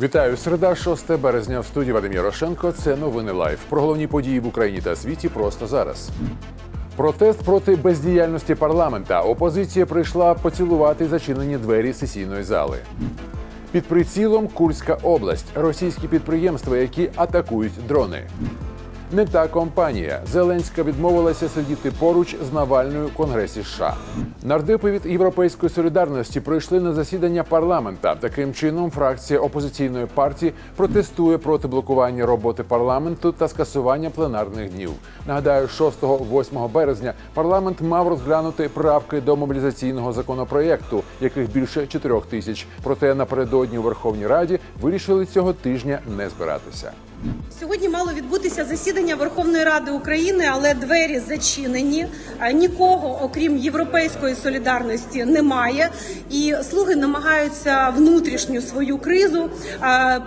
Вітаю середа, 6 березня в студії Вадим Ярошенко. Це новини лайф. Про головні події в Україні та світі просто зараз. Протест проти бездіяльності парламента. Опозиція прийшла поцілувати зачинені двері сесійної зали. Під прицілом Курська область. Російські підприємства, які атакують дрони. Не та компанія. Зеленська відмовилася сидіти поруч з Навальною Конгресі США. Нардепи від Європейської солідарності прийшли на засідання парламента. Таким чином, фракція опозиційної партії протестує проти блокування роботи парламенту та скасування пленарних днів. Нагадаю, 6-8 березня парламент мав розглянути правки до мобілізаційного законопроєкту, яких більше 4 тисяч. Проте напередодні у Верховній Раді вирішили цього тижня не збиратися. Сьогодні мало відбутися засідання Верховної Ради України, але двері зачинені. Нікого, окрім європейської солідарності, немає. І слуги намагаються внутрішню свою кризу а,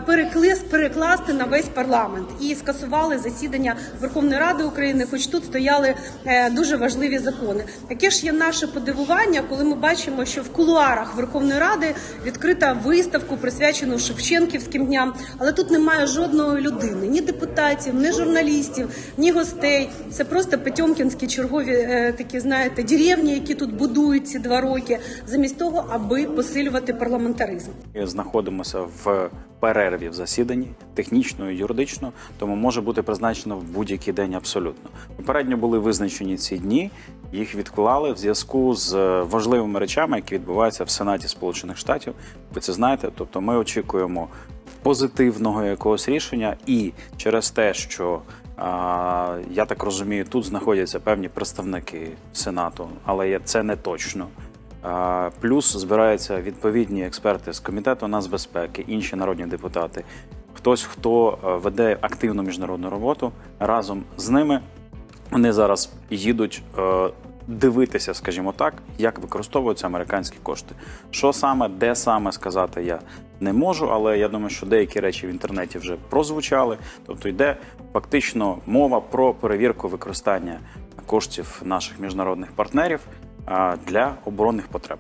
перекласти на весь парламент і скасували засідання Верховної Ради України, хоч тут стояли е, дуже важливі закони. Таке ж є наше подивування, коли ми бачимо, що в кулуарах Верховної Ради відкрита виставку, присвячену Шевченківським дням, але тут немає жодної людини, ні депутатів, ні журналістів, ні гостей. Це просто Петьомкінські чергові е, такі, знаєте, деревні, які тут будують ці два роки, замість того, аби посилювати парламентаризм. Ми знаходимося в перерві в засіданні, технічно і юридично, тому може бути призначено в будь-який день абсолютно. Попередньо були визначені ці дні, їх відклали в зв'язку з важливими речами, які відбуваються в Сенаті Сполучених Штатів. Ви це знаєте. Тобто, ми очікуємо позитивного якогось рішення, і через те, що я так розумію, тут знаходяться певні представники Сенату, але це не точно. Плюс збираються відповідні експерти з комітету нацбезпеки, інші народні депутати. Хтось, хто е, веде активну міжнародну роботу разом з ними. Вони зараз їдуть е, дивитися, скажімо так, як використовуються американські кошти. Що саме, де саме сказати я не можу, але я думаю, що деякі речі в інтернеті вже прозвучали. Тобто йде фактично мова про перевірку використання коштів наших міжнародних партнерів для оборонних потреб.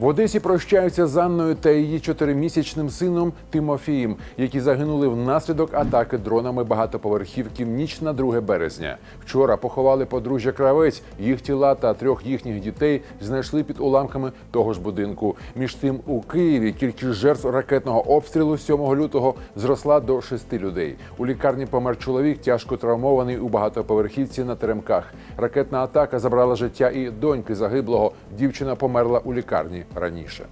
В Одесі прощаються з Анною та її чотиримісячним сином Тимофієм, які загинули внаслідок атаки дронами багатоповерхівки в ніч на 2 березня. Вчора поховали подружжя Кравець. Їх тіла та трьох їхніх дітей знайшли під уламками того ж будинку. Між тим у Києві кількість жертв ракетного обстрілу 7 лютого зросла до шести людей. У лікарні помер чоловік, тяжко травмований у багатоповерхівці на теремках. Ракетна атака забрала життя і доньки загиблого. Дівчина померла у лікарні раніше.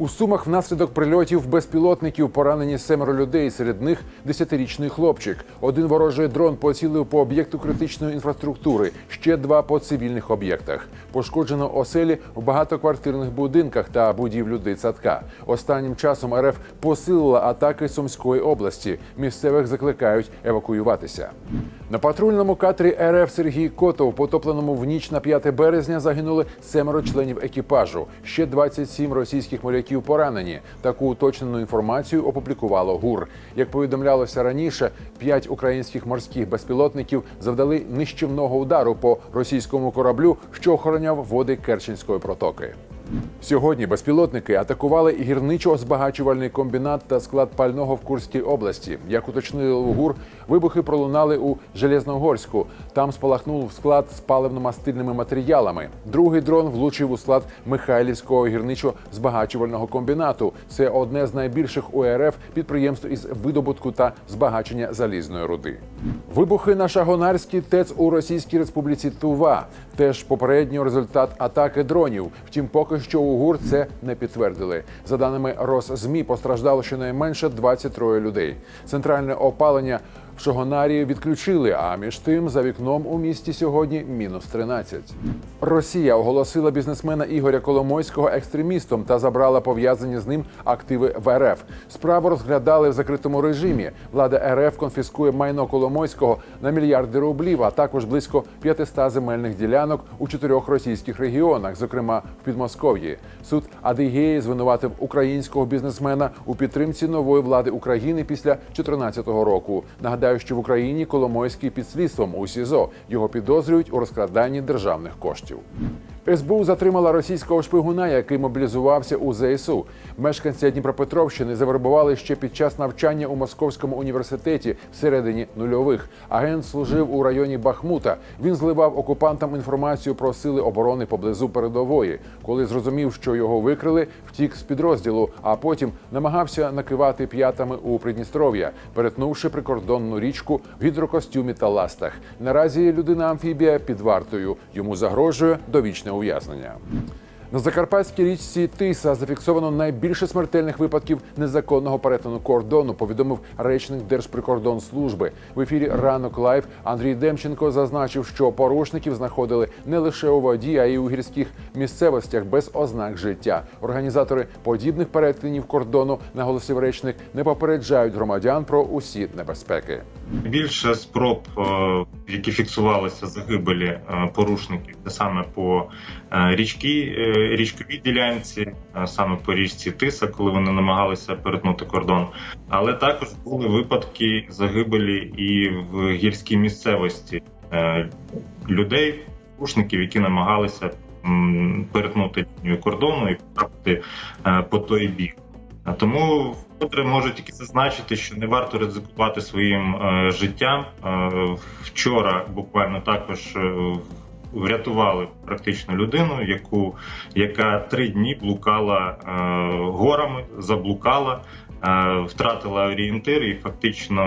У сумах внаслідок прильотів безпілотників поранені семеро людей. Серед них десятирічний хлопчик. Один ворожий дрон поцілив по об'єкту критичної інфраструктури, ще два по цивільних об'єктах. Пошкоджено оселі в багатоквартирних будинках та будівлю дитсадка. Останнім часом РФ посилила атаки Сумської області. Місцевих закликають евакуюватися. На патрульному катері РФ Сергій Котов, потопленому в ніч на 5 березня, загинули семеро членів екіпажу. Ще 27 російських моряків поранені. Таку уточнену інформацію опублікувало ГУР. Як повідомлялося раніше, п'ять українських морських безпілотників завдали нищівного удару по російському кораблю, що охороняв води Керченської протоки. Сьогодні безпілотники атакували і гірничо-збагачувальний комбінат та склад пального в Курській області. Як уточнили у ГУР, вибухи пролунали у Железногорську. Там спалахнув склад з паливно-мастильними матеріалами. Другий дрон влучив у склад Михайлівського гірничо-збагачувального комбінату. Це одне з найбільших у РФ підприємств із видобутку та збагачення залізної руди. Вибухи на Шагонарській ТЕЦ у Російській Республіці Тува. Теж попередньо результат атаки дронів. Втім, поки що у ГУР це не підтвердили. За даними Росзмі, постраждало щонайменше 23 людей. Центральне опалення в відключили. А між тим за вікном у місті сьогодні мінус 13. Росія оголосила бізнесмена Ігоря Коломойського екстремістом та забрала пов'язані з ним активи в РФ. Справу розглядали в закритому режимі. Влада РФ конфіскує майно Коломойського на мільярди рублів, а також близько 500 земельних ділянок у чотирьох російських регіонах, зокрема в Підмосков'ї. Суд Адигеї звинуватив українського бізнесмена у підтримці нової влади України після 2014 року. Нагадаю, що в Україні Коломойський під слідством у СІЗО його підозрюють у розкраданні державних коштів. СБУ затримала російського шпигуна, який мобілізувався у ЗСУ. Мешканця Дніпропетровщини завербували ще під час навчання у Московському університеті всередині нульових. Агент служив у районі Бахмута. Він зливав окупантам інформацію про сили оборони поблизу передової. Коли зрозумів, що його викрили, втік з підрозділу, а потім намагався накивати п'ятами у Придністров'я, перетнувши прикордонну річку в гідрокостюмі та ластах. Наразі людина амфібія під вартою. Йому загрожує довічне ув'язнення. На Закарпатській річці Тиса зафіксовано найбільше смертельних випадків незаконного перетину кордону. Повідомив речник Держприкордонслужби. В ефірі ранок лайв Андрій Демченко зазначив, що порушників знаходили не лише у воді, а й у гірських місцевостях без ознак життя. Організатори подібних перетинів кордону, наголосив речник, не попереджають громадян про усі небезпеки. Більше спроб, е, які фіксувалися загибелі е, порушників, саме по е, річки, річковій ділянці, е, саме по річці Тиса, коли вони намагалися перетнути кордон. Але також були випадки загибелі і в гірській місцевості е, людей, порушників, які намагалися перетнути лінію кордону і потрапити е, по той бік. Тому вкотре можу тільки зазначити, що не варто ризикувати своїм е, життям. Е, вчора буквально також е, врятували практично людину, яку яка три дні блукала е, горами, заблукала, е, втратила орієнтир і фактично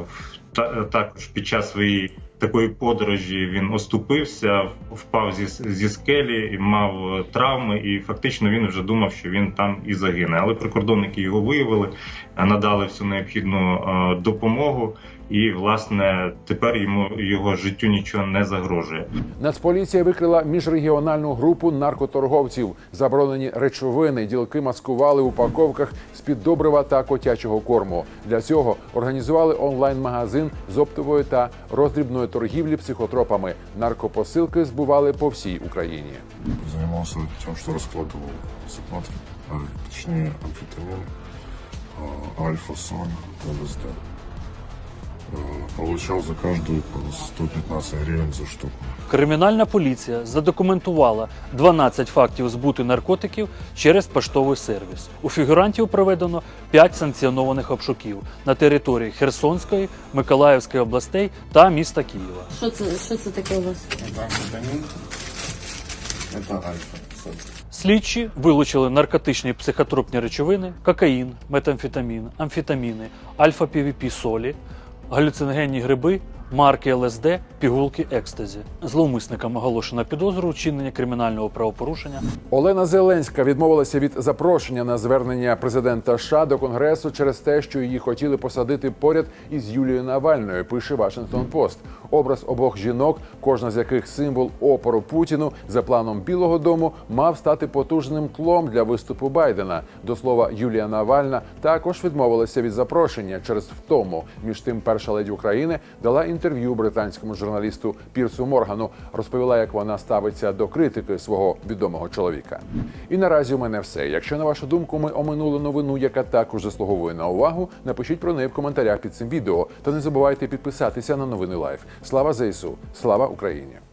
е, та, також під час своєї такої подорожі він оступився, впав зі, зі скелі і мав травми, і фактично він вже думав, що він там і загине. Але прикордонники його виявили, надали всю необхідну е, допомогу, і власне тепер йому його життю нічого не загрожує. Нацполіція викрила міжрегіональну групу наркоторговців. Заборонені речовини ділки маскували в упаковках з під добрива та котячого корму. Для цього організували онлайн-магазин з оптової та роздрібної торгівлі психотропами. Наркопосилки збували по всій Україні. занимался тем, что раскладывал сыпатки, а, точнее амфетамин, а, альфа, сон, ЛСД. А, Получал за каждую по 115 гривен за штуку. Кримінальна поліція задокументувала 12 фактів збуту наркотиків через поштовий сервіс. У фігурантів проведено 5 санкціонованих обшуків на території Херсонської, Миколаївської областей та міста Києва. Що це, що це таке у вас? Амфетамин, альфа. Слідчі вилучили наркотичні психотропні речовини, кокаїн, метамфетамін, амфетаміни, альфа-півіпі солі, галюциногенні гриби, марки ЛСД, пігулки екстазі. Зловмисникам оголошено підозру у чинення кримінального правопорушення Олена Зеленська відмовилася від запрошення на звернення президента США до конгресу через те, що її хотіли посадити поряд із Юлією Навальною. Пише Вашингтон Пост. Образ обох жінок, кожна з яких символ опору Путіну, за планом Білого Дому мав стати потужним тлом для виступу Байдена. До слова, Юлія Навальна також відмовилася від запрошення через втому. Між тим, перша леді України дала інтерв'ю британському журналісту Пірсу Моргану. Розповіла, як вона ставиться до критики свого відомого чоловіка. І наразі у мене все. Якщо на вашу думку ми оминули новину, яка також заслуговує на увагу, напишіть про неї в коментарях під цим відео. Та не забувайте підписатися на новини Лайф. Слава ЗСУ! Слава Україні!